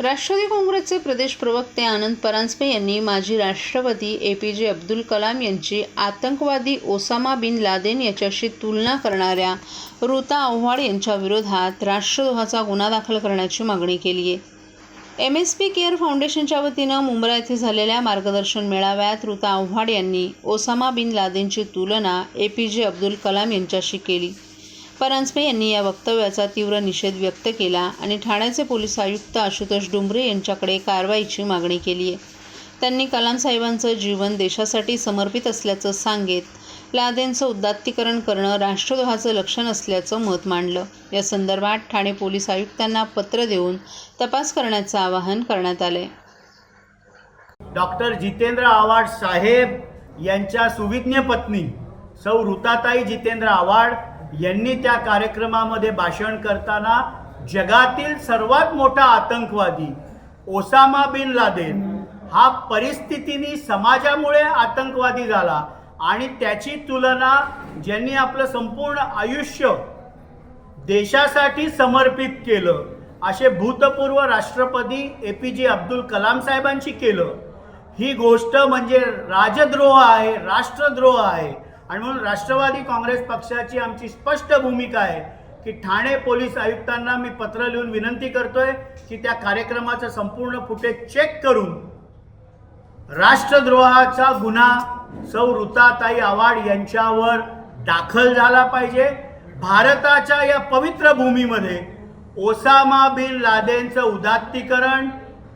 राष्ट्रवादी काँग्रेसचे प्रदेश प्रवक्ते आनंद परांजपे यांनी माजी राष्ट्रपती ए पी जे अब्दुल कलाम यांची आतंकवादी ओसामा बिन लादेन याच्याशी तुलना करणाऱ्या ऋता आव्हाड यांच्या विरोधात राष्ट्रद्रोहाचा गुन्हा दाखल करण्याची मागणी केली आहे. एम एस पी केअर फाउंडेशनच्या वतीनं मुंबई येथे झालेल्या मार्गदर्शन मेळाव्यात ऋता आव्हाड यांनी ओसामा बिन लादेनची तुलना ए पी जे अब्दुल कलाम यांच्याशी केली. परांजपे यांनी या वक्तव्याचा तीव्र निषेध व्यक्त केला आणि ठाण्याचे पोलीस आयुक्त आशुतोष डुंबरे यांच्याकडे कारवाईची मागणी केली आहे. त्यांनी कलामसाहेबांचं जीवन देशासाठी समर्पित असल्याचं सांगत लादेंचं उदात्तीकरण करणं राष्ट्रद्रोहाचं लक्षण असल्याचं मत मांडलं. या संदर्भात ठाणे पोलीस आयुक्तांना पत्र देऊन तपास करण्याचं आवाहन करण्यात आलं डॉक्टर जितेंद्र आव्हाड साहेब यांच्या सुविज्ञ पत्नी सौ ऋताताई जितेंद्र आव्हाड यांनी त्या कार्यक्रमामध्ये भाषण करताना जगातील सर्वात मोठा आतंकवादी ओसामा बिन लादेन हा परिस्थितीनी समाजामुळे आतंकवादी झाला आणि त्याची तुलना ज्यांनी आपलं संपूर्ण आयुष्य देशासाठी समर्पित केलं असे भूतपूर्व राष्ट्रपती ए पी जे अब्दुल कलाम साहेबांशी केलं. ही गोष्ट म्हणजे राजद्रोह आहे राष्ट्रद्रोह आहे. आणि म्हणून राष्ट्रवादी काँग्रेस पक्षाची आमची स्पष्ट भूमिका आहे की ठाणे पोलीस आयुक्तांना मी पत्र लिहून विनंती करतोय की त्या कार्यक्रमाचं संपूर्ण फुटेज चेक करून राष्ट्रद्रोहाचा गुन्हा सौ ऋताताई आव्हाड यांच्यावर दाखल झाला पाहिजे. भारताच्या या पवित्र भूमीमध्ये ओसामा बिन लादेनचं उदात्तीकरण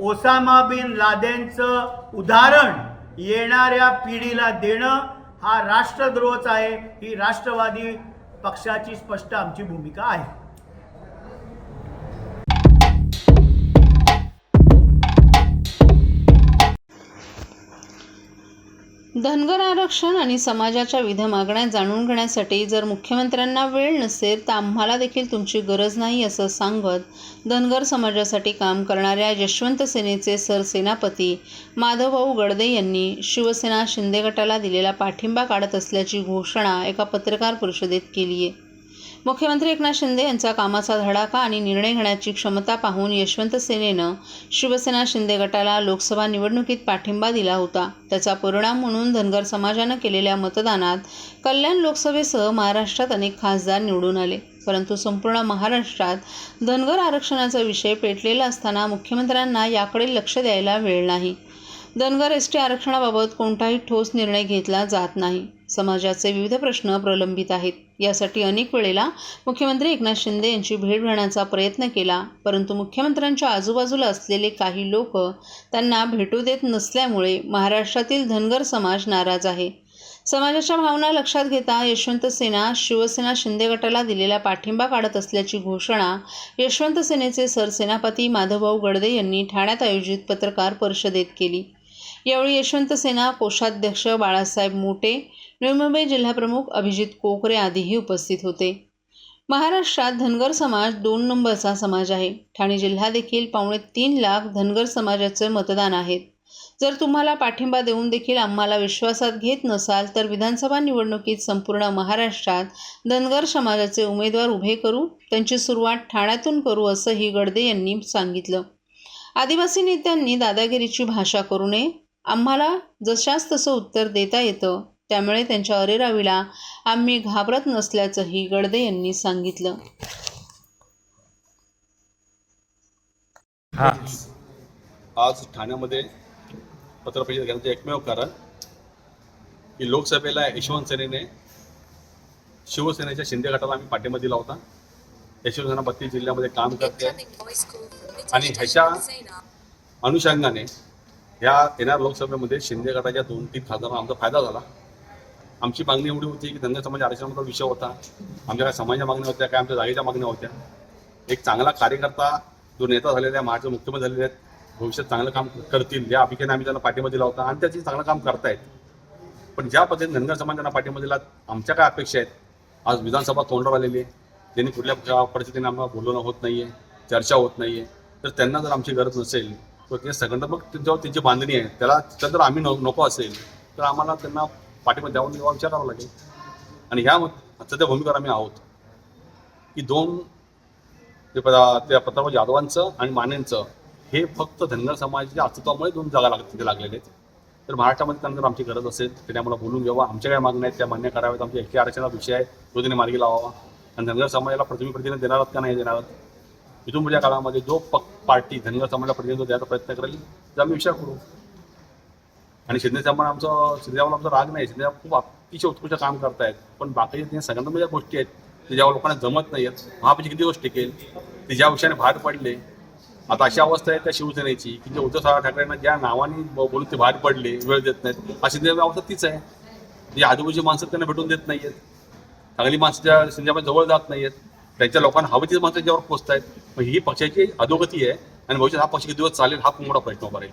ओसामा बिन लादेनचं उदाहरण येणाऱ्या पिढीला देणं हा राष्ट्रद्रोहच आहे. ही राष्ट्रवादी पक्षाची स्पष्ट आमची भूमिका आहे. धनगर आरक्षण आणि समाजाच्या विविध मागण्या जाणून घेण्यासाठी जर मुख्यमंत्र्यांना वेळ नसेल तर आम्हाला देखील तुमची गरज नाही असं सांगत धनगर समाजासाठी काम करणाऱ्या यशवंत सेनेचे सरसेनापती माधवभाऊ गडदे यांनी शिवसेना शिंदे गटाला दिलेला पाठिंबा काढत असल्याची घोषणा एका पत्रकार परिषदेत केली आहे मुख्यमंत्री एकनाथ शिंदे यांचा कामाचा धडाका आणि निर्णय घेण्याची क्षमता पाहून यशवंत सेनेनं शिवसेना शिंदे गटाला लोकसभा निवडणुकीत पाठिंबा दिला होता. त्याचा परिणाम म्हणून धनगर समाजानं केलेल्या मतदानात कल्याण लोकसभेसह महाराष्ट्रात अनेक खासदार निवडून आले. परंतु संपूर्ण महाराष्ट्रात धनगर आरक्षणाचा विषय पेटलेला असताना मुख्यमंत्र्यांना याकडे लक्ष द्यायला वेळ नाही. धनगर एस टी आरक्षणाबाबत कोणताही ठोस निर्णय घेतला जात नाही. समाजाचे विविध प्रश्न प्रलंबित आहेत. यासाठी अनेक वेळेला मुख्यमंत्री एकनाथ शिंदे यांची भेट घेण्याचा प्रयत्न केला परंतु मुख्यमंत्र्यांच्या आजूबाजूला असलेले काही लोक त्यांना भेटू देत नसल्यामुळे महाराष्ट्रातील धनगर समाज नाराज आहे. समाजाच्या भावना लक्षात घेता यशवंत सेना शिवसेना शिंदे गटाला दिलेला पाठिंबा काढत असल्याची घोषणा यशवंत सेनेचे सरसेनापती माधवभाऊ गडदे यांनी ठाण्यात आयोजित पत्रकार परिषदेत केली. यावेळी यशवंत सेना कोषाध्यक्ष बाळासाहेब मोटे नवी मुंबई जिल्हाप्रमुख अभिजित कोकरे आदीही उपस्थित होते. महाराष्ट्रात धनगर समाज दोन नंबरचा समाज आहे. ठाणे जिल्हा देखील पावणे तीन लाख धनगर समाजाचे मतदान आहेत जर तुम्हाला पाठिंबा देऊन देखील आम्हाला विश्वासात घेत नसाल तर विधानसभा निवडणुकीत संपूर्ण महाराष्ट्रात धनगर समाजाचे उमेदवार उभे करू त्यांची सुरुवात ठाण्यातून करू असंही गडदे यांनी सांगितलं. आदिवासी नेत्यांनी दादागिरीची भाषा करू नये. आम्हाला जशास तसं उत्तर देता येतं. त्यामुळे त्यांच्या अरेरावीला आम्ही घाबरत नसल्याचंही गडदे यांनी सांगितलं. आज ठाण्यामध्ये पत्रपरिषद घेण्याचं एकमेव कारण की लोकसभेला यशवंत सेनेने शिवसेनेच्या शिंदे गटाला आम्ही पाठिंबा दिला होता. या शिवसेना बत्तीस जिल्ह्यामध्ये काम करते. आणि ह्याच्या अनुषंगाने ह्या येणाऱ्या लोकसभेमध्ये शिंदे गटाच्या दोन तीन खासदारांना आमचा फायदा झाला. आमची मागणी एवढी होती की धनगर समाज म्हणजे आरक्षणाचा विषय होता. आमच्या काय समाजाच्या मागण्या होत्या काय आमच्या जागेच्या मागण्या होत्या. एक चांगला कार्यकर्ता जो नेता झालेला आहे महाराष्ट्र मुख्यमंत्री झालेले आहेत भविष्यात चांगलं काम करतील. या अभिकेने आम्ही त्यांना पाठिंबा दिला होता आणि त्याची चांगलं काम करतायत. पण ज्या पद्धतीने धनगर त्यांना पाठिंबा दिला आमच्या काय अपेक्षा आहेत? आज विधानसभा तोंडावर आलेली आहे. त्यांनी कुठल्या परिस्थितीने आम्हाला बोलवणं होत नाही आहे चर्चा होत नाही आहे तर त्यांना जर आमची गरज नसेल तर ते संघटनात्मक त्यांच्यावर त्यांची बांधणी आहे. त्याला त्याला जर आम्ही नको असेल तर आम्हाला त्यांना पाठिंबा द्यावं किंवा विचारावं लागेल. आणि ह्या सध्या भूमिकेवर आम्ही आहोत. की दोन ते पदा- त्या प्रतापराव यादवांचं आणि मानेंचं हे फक्त धनगर समाजाच्या अस्तित्वामुळे दोन जागा लाग तिथे लागलेले आहेत. तर महाराष्ट्रामध्ये त्यानंतर आमची गरज असेल त्याने आम्हाला बोलून घ्यावा. आमच्या काय मागण्या आहेत त्या मान्य कराव्यात. आमच्या एकी आरक्षणाचा विषय आहे तो त्यांनी मार्गी लावावा. आणि धनगर समाजाला प्रतिनिधी प्रतिनिधी देणार का नाही देणार इथून पुढच्या काळामध्ये जो पक पार्टी धनगर समाजाला प्रतिनिधित्व द्यायचा प्रयत्न करेल तर आम्ही विचार करू. आणि शिंदे साहेबांना आमचं शिंदे आमचा राग नाही. शिंदे खूप अतिशय उत्कृष्ट काम करतायत. पण बाकीच्या ज्या सगळ्यांना म्हणजे ज्या गोष्टी आहेत ते ज्या लोकांना जमत नाही आहेत महापाची किती गोष्ट टिकेल ते ज्या विषयाने बाहेर पडले. आता अशी अवस्था आहे त्या शिवसेनेची की जे उद्धव साहेब ठाकरेंना ज्या नावाने बोलून ते बाहेर पडले वेळ देत नाहीत. हा शिंदे अवस्था तीच आहे. जी आजूबाजूची माणसं त्यांना भेटून देत नाही आहेत चांगली माणसं त्या शिंदेच्या जवळ जात नाही आहेत त्यांच्या लोकांना हवी तीच माणसं त्याच्यावर पोचत आहेत मग ही पक्षाची अधोगती आहे. आणि भविष्यात हा पक्ष किती दिवस चालेल हा खूप मोठा प्रश्न उभा राहील.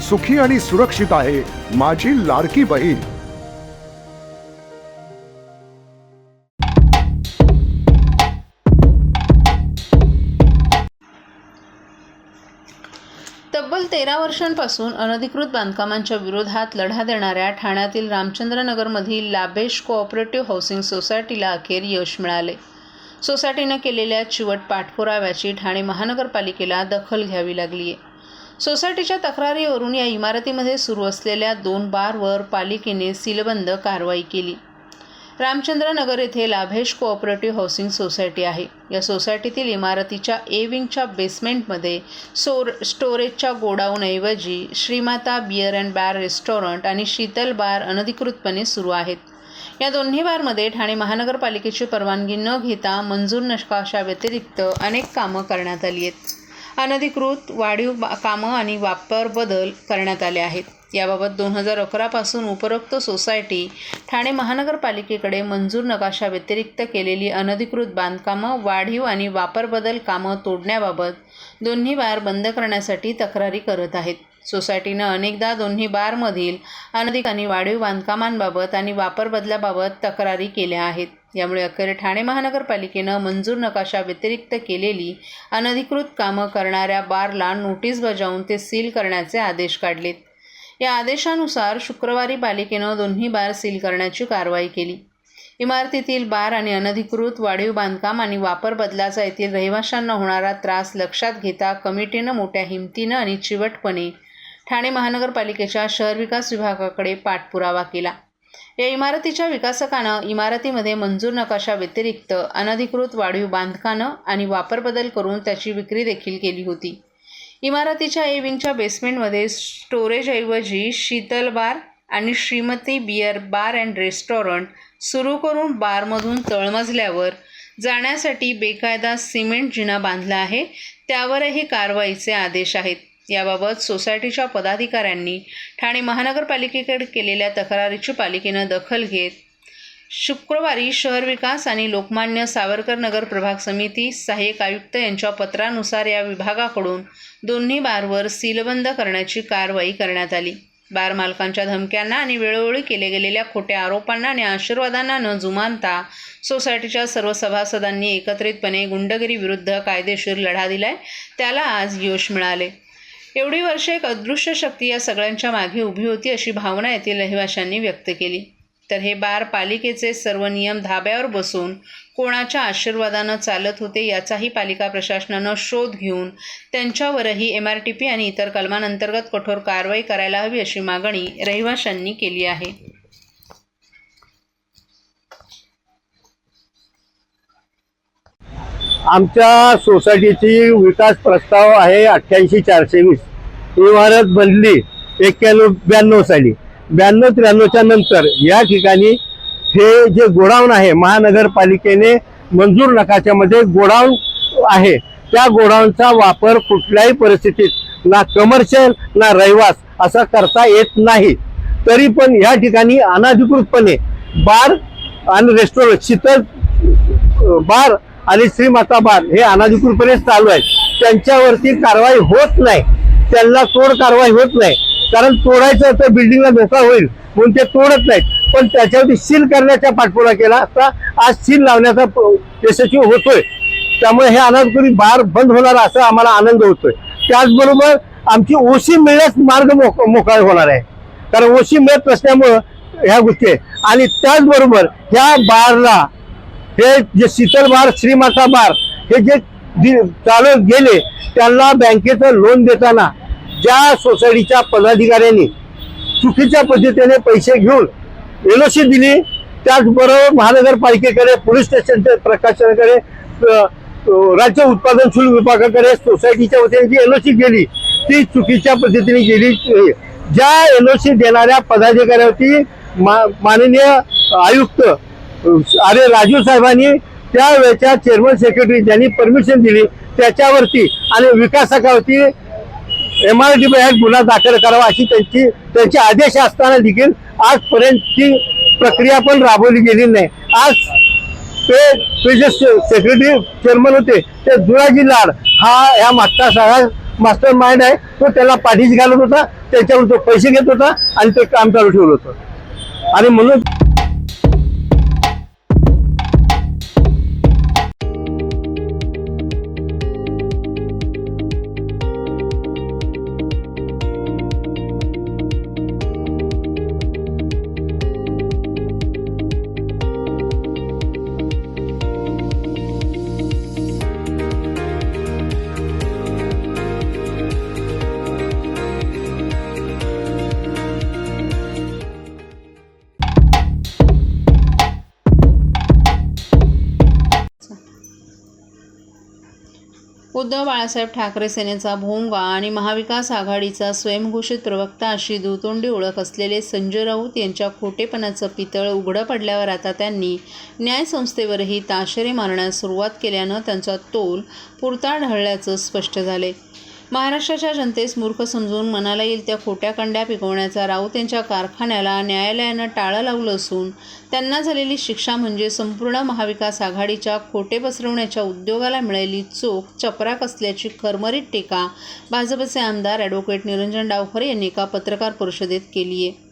सुखी आणि सुरक्षित आहे. माझी लाडकी बहीण. तब्बल तेरा वर्षांपासून अनधिकृत बांधकामांच्या विरोधात लढा देणाऱ्या ठाण्यातील रामचंद्रनगरमधील लाभेश कोऑपरेटिव्ह हाऊसिंग सोसायटीला अखेर यश मिळाले. सोसायटीनं केलेल्या चिवट पाठपुराव्याची ठाणे महानगरपालिकेला दखल घ्यावी लागली आहे सोसायटीच्या तक्रारीवरून या इमारतीमध्ये सुरू असलेल्या दोन बारवर पालिकेने सीलबंद कारवाई केली. रामचंद्रनगर येथे लाभेश कोऑपरेटिव्ह हाऊसिंग सोसायटी आहे. या सोसायटीतील इमारतीच्या ए विंगच्या बेसमेंटमध्ये सोर स्टोरेजच्या गोडाऊनऐवजी Shrimata beer and bar restaurant आणि शीतल बार अनधिकृतपणे सुरू आहेत. या दोन्ही बारमध्ये ठाणे महानगरपालिकेची परवानगी न घेता मंजूर नकाशाव्यतिरिक्त अनेक कामं करण्यात आली आहेत. अनधिकृत वाढीव कामं आणि वापर बदल करण्यात आले आहेत. याबाबत दोन हजार अकरापासून उपरोक्त सोसायटी ठाणे महानगरपालिकेकडे मंजूर नकाशा व्यतिरिक्त केलेली अनधिकृत बांधकामं वाढीव आणि वापर बदल कामं तोडण्याबाबत दोन्ही बार बंद करण्यासाठी तक्रारी करत आहेत. सोसायटीनं अनेकदा दोन्ही बारमधील अनधिक आणि वाढीव बांधकामांबाबत आणि वापर बदलाबाबत तक्रारी केल्या आहेत. यामुळे अखेर ठाणे महानगरपालिकेनं मंजूर नकाशा व्यतिरिक्त केलेली अनधिकृत कामं करणाऱ्या बारला नोटीस बजावून ते सील करण्याचे आदेश काढलेत. या आदेशानुसार शुक्रवारी पालिकेनं दोन्ही बार सील करण्याची कारवाई केली. इमारतीतील बार आणि अनधिकृत वाढीव बांधकाम आणि वापर बदलाचा येथील रहिवाशांना होणारा त्रास लक्षात घेता कमिटीनं मोठ्या हिमतीनं आणि चिवटपणे ठाणे महानगरपालिकेच्या शहर विकास विभागाकडे पाठपुरावा केला. या इमारतीच्या विकासकानं इमारतीमध्ये मंजूर नकाशा व्यतिरिक्त अनधिकृत वाढीव बांधकानं आणि वापर बदल करून त्याची विक्री देखील केली होती. इमारतीच्या ए विंगच्या बेसमेंटमध्ये स्टोरेजऐवजी शीतल बार आणि Shrimati beer bar and restaurant सुरू करून बारमधून तळमजल्यावर जाण्यासाठी बेकायदा सिमेंट जिना बांधला आहे त्यावरही कारवाईचे आदेश आहेत. याबाबत सोसायटीच्या पदाधिकाऱ्यांनी ठाणे महानगरपालिकेकडे केलेल्या तक्रारीची पालिकेनं दखल घेत शुक्रवारी शहर विकास आणि लोकमान्य सावरकर नगर प्रभाग समिती सहाय्यक आयुक्त यांच्या पत्रानुसार या विभागाकडून दोन्ही बारवर सीलबंद करण्याची कारवाई करण्यात आली. बार मालकांच्या धमक्यांना आणि वेळोवेळी केले गेलेल्या खोट्या आरोपांना आणि आशीर्वादांना न जुमानता सोसायटीच्या सर्व सभासदांनी एकत्रितपणे गुंडगिरी विरुद्ध कायदेशीर लढा दिलाय त्याला आज यश मिळाले. एवढी वर्षे एक अदृश्य शक्ती या सगळ्यांच्या मागे उभी होती अशी भावना येथील रहिवाशांनी व्यक्त केली. तर हे बार पालिकेचे सर्व नियम धाब्यावर बसून कोणाच्या आशीर्वादानं चालत होते याचाही पालिका प्रशासनानं शोध घेऊन त्यांच्यावरही एम आर टी पी आणि इतर कलमांअंतर्गत कठोर कारवाई करायला हवी अशी मागणी रहिवाशांनी केली आहे. आमच्या सोसायटीची विकास प्रस्ताव आहे अठ्ठ्याऐंशी चारशे वीस. इमारत बनली एक्क्याण्णव ब्याण्णव साली. ब्याण्णव त्र्याण्णवच्या नंतर या ठिकाणी हे जे गोडाऊन आहे महानगरपालिकेने मंजूर नकाशामध्ये गोडाऊन आहे. त्या गोडाऊनचा वापर कुठल्याही परिस्थितीत ना कमर्शियल ना रहिवास असा करता येत नाही. तरी पण या ठिकाणी अनाधिकृतपणे बार आणि रेस्टॉरंट शीतल बार आणि श्रीमाता बार हे अनाधिकृतपणे चालू आहेत. त्यांच्यावरती कारवाई होत नाही. त्यांना तोड कारवाई होत नाही. कारण तोडायचं तर बिल्डिंगला धोका होईल म्हणून ते तोडत नाहीत. पण त्याच्यावरती सील करण्याचा पाठपुरा केला असता आज सील लावण्याचा प- यशस्वी होतोय. त्यामुळे हे अनाधिकृत बार बंद होणार असा आम्हाला आनंद होतोय. त्याचबरोबर आमची ओशी मिळण्यास मार्ग मोक मोकळा होणार आहे. कारण ओशी मिळत नसल्यामुळं ह्या गोष्टी आणि त्याचबरोबर ह्या बारला हे जे शीतल बार श्रीमाता बार हे जे दि- गेले त्यांना बँकेचं लोन देताना ज्या सोसायटीच्या पदाधिकाऱ्यांनी चुकीच्या पद्धतीने पैसे घेऊन एलओसी दिली त्याचबरोबर महानगरपालिकेकडे पोलीस स्टेशनच्या प्रकाशनाकडे राज्य उत्पादन शुल्क विभागाकडे सोसायटीच्या वतीने जी एलओसी गेली ती चुकीच्या पद्धतीने गेली. ज्या एलओसी देणाऱ्या पदाधिकाऱ्यावरती मा- माननीय आयुक्त अरे राजू साहेबांनी त्यावेळेच्या चेअरमन सेक्रेटरी ज्यांनी परमिशन दिली त्याच्यावरती आणि विकासकावरती एम आर डी गुन्हा दाखल करावा अशी त्यांची त्यांचे आदेश असताना देखील आजपर्यंत ती प्रक्रिया पण राबवली गेली नाही. आज ते ते जे सेक्रेटरी चेअरमन होते ते दुराजी लाड हा या मागचा सगळा मास्टर माइंड आहे. तो त्याला पाठीशी घालत होता त्याच्यावर तो पैसे घेत होता आणि ते काम चालू ठेवलं होतं. आणि म्हणून बाळासाहेब ठाकरे सेनेचा भोंगा आणि महाविकास आघाडीचा स्वयंघोषित प्रवक्ता अशी दुतोंडी ओळख असलेले संजय राऊत यांच्या खोटेपणाचं पितळ उघडं पडल्यावर आता त्यांनी न्यायसंस्थेवरही ताशेरे मारण्यास सुरुवात केल्यानं त्यांचा तोल पुरता ढळल्याचं स्पष्ट झाले महाराष्ट्राच्या जनतेस मूर्ख समजून मनाला येईल त्या खोट्या कंड्या पिकवण्याचा राऊत यांच्या कारखान्याला न्यायालयानं टाळं लावलं असून त्यांना झालेली शिक्षा म्हणजे संपूर्ण महाविकास आघाडीच्या खोटे पसरवण्याच्या उद्योगाला मिळालेली चोख चपराक असल्याची खरमरीत टीका भाजपचे आमदार ॲडव्होकेट निरंजन डावखरे यांनी एका पत्रकार परिषदेत केली आहे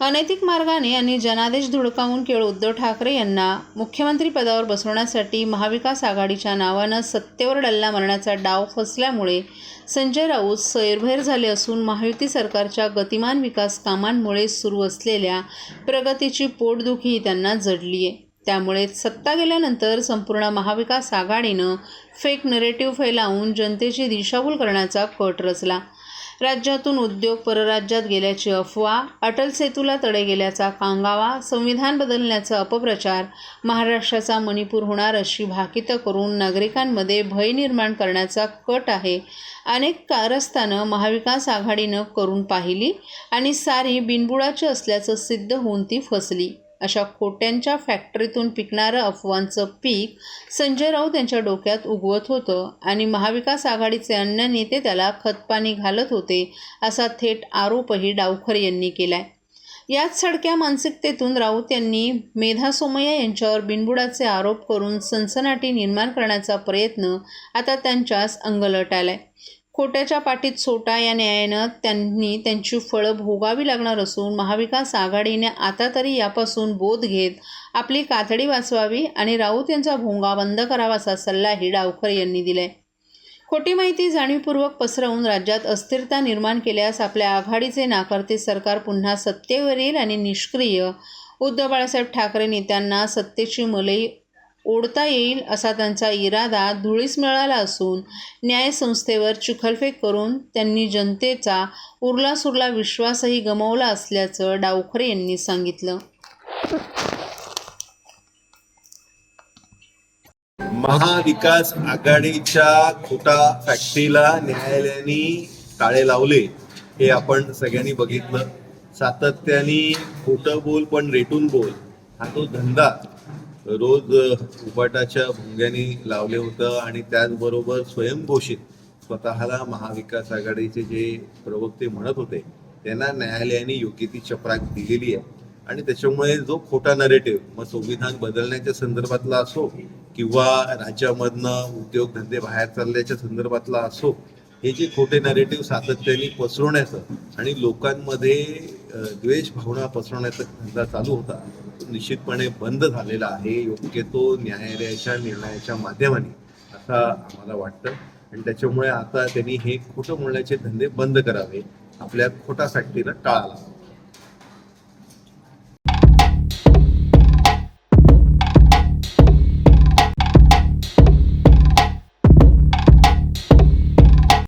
अनैतिक मार्गाने आणि जनादेश धुडकावून केवळ उद्धव ठाकरे यांना मुख्यमंत्री पदावर बसवण्यासाठी महाविकास आघाडीच्या नावानं सत्तेवर डल्ला मारण्याचा डाव फसल्यामुळे संजय राऊत सैरभैर झाले असून महायुती सरकारच्या गतिमान विकास कामांमुळे सुरू असलेल्या प्रगतीची पोटदुखी त्यांना जडली आहे त्यामुळे सत्ता गेल्यानंतर संपूर्ण महाविकास आघाडीनं फेक नरेटिव्ह फैलावून जनतेची दिशाभूल करण्याचा कट रचला. राज्यातून उद्योग परराज्यात गेल्याची अफवा अटल सेतूला तडे गेल्याचा कांगावा संविधान बदलण्याचा अपप्रचार महाराष्ट्राचा मणिपूर होणार अशी भाकितं करून नागरिकांमध्ये भय निर्माण करण्याचा कट आहे. अनेक कारस्थानं महाविकास आघाडीनं करून पाहिली आणि सारी बिनबुडाची असल्याचं सिद्ध होऊन ती फसली. अशा खोट्यांच्या फॅक्टरीतून पिकणारं अफवांचं पीक संजय राऊत यांच्या डोक्यात उगवत होतं आणि महाविकास आघाडीचे अन्य नेते त्याला खतपाणी घालत होते असा थेट आरोपही डावखर यांनी केलाय. याच सडक्या मानसिकतेतून राऊत यांनी मेधा सोमय्या यांच्यावर बिनबुडाचे आरोप करून सनसनाटी निर्माण करण्याचा प्रयत्न आता त्यांच्याच अंगलट आलाय. खोट्याच्या पाठीत सोटा या न्यायानं त्यांनी त्यांची फळं भोगावी लागणार असून महाविकास आघाडीने आता तरी यापासून बोध घेत आपली कातडी वाचवावी आणि राऊत यांचा भोंगा बंद करावा असा सल्लाही डावकर यांनी दिलाय. खोटी माहिती जाणीवपूर्वक पसरवून राज्यात अस्थिरता निर्माण केल्यास आपल्या आघाडीचे नाकारते सरकार पुन्हा सत्तेवर येईल आणि निष्क्रिय. उद्धव बाळासाहेब ठाकरे नेत्यांना सत्तेची मलई ओढता येईल असा त्यांचा इरादा धुळीस मिळाला असून न्यायसंस्थेवर चिखलफेक करून त्यांनी जनतेचा उरलासुरला विश्वासही गमावला असल्याचं डावखरे यांनी सांगितलं. महाविकास आघाडीच्या खोटा फॅक्टरीला न्यायालयाने ताळे लावले हे आपण सगळ्यांनी बघितलं. सातत्याने खोटं बोल पण रेटून बोल हा तो धंदा रोज उपाटाच्या भुंग्यानी लावले होतं आणि त्याचबरोबर स्वयंघोषित स्वतःला महाविकास आघाडीचे जे प्रवक्ते म्हणत होते त्यांना न्यायालयाने योग्य ती चपराक दिलेली आहे. आणि त्याच्यामुळे जो खोटा नरेटिव्ह मग संविधान बदलण्याच्या संदर्भातला असो किंवा राज्यामधनं उद्योगधंदे बाहेर चालल्याच्या संदर्भातला असो हे जे खोटे नरेटिव्ह सातत्याने पसरवण्याचं आणि लोकांमध्ये द्वेष भावना पसरवण्याचा धंदा चालू होता निश्चितपणे बंद झालेला आहे. योग्य तो न्यायालयाच्या निर्णयाच्या माध्यमाने असं आम्हाला वाटतं. आणि त्याच्यामुळे आता त्यांनी हे खोटं बोलण्याचे धंदे बंद करावे. आपल्या खोटासाठीला फॅक्टरीला टाळाला